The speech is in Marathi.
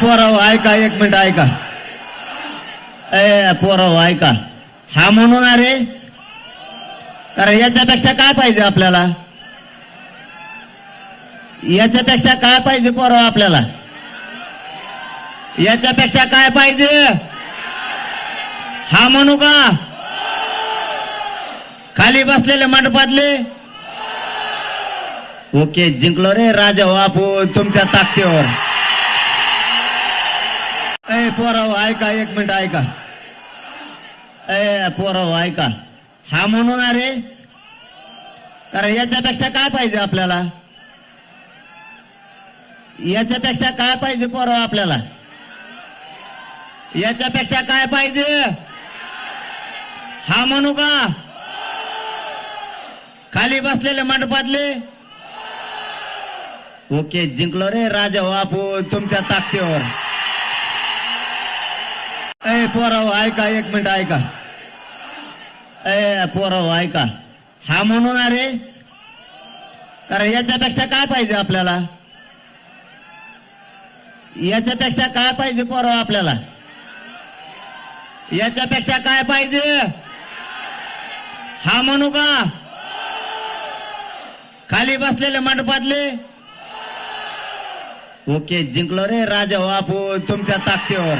पोराव ऐका एक मिनिट ऐका. ए पोराव ऐका. हा म्हणून अरे? कारण याच्यापेक्षा काय पाहिजे आपल्याला? याच्यापेक्षा काय पाहिजे पोराव आपल्याला? याच्यापेक्षा काय पाहिजे? हा म्हणू का? खाली बसलेले मंडपातले? ओके जिंकलो रे राजा बापू तुमच्या ताकदीवर. ए पोराव ऐका एक मिनिट ऐका. ए पोराव ऐका. हा म्हणून अरे? कारण याच्यापेक्षा काय पाहिजे आपल्याला? याच्यापेक्षा काय पाहिजे पोराव आपल्याला? याच्यापेक्षा काय पाहिजे? हा म्हणू का? खाली बसलेले मंडपातले? ओके जिंकलो रे राजा बापू तुमच्या ताकदीवर. ए पोराव ऐका एक मिनिट ऐका. ए पोराव ऐका. हा म्हणून अरे? कारण याच्यापेक्षा काय पाहिजे आपल्याला? याच्यापेक्षा काय पाहिजे पोराव आपल्याला? याच्यापेक्षा काय पाहिजे? हा म्हणू का? खाली बसलेले मंडपातले? ओके जिंकलो रे राजा बापू तुमच्या ताकदीवर.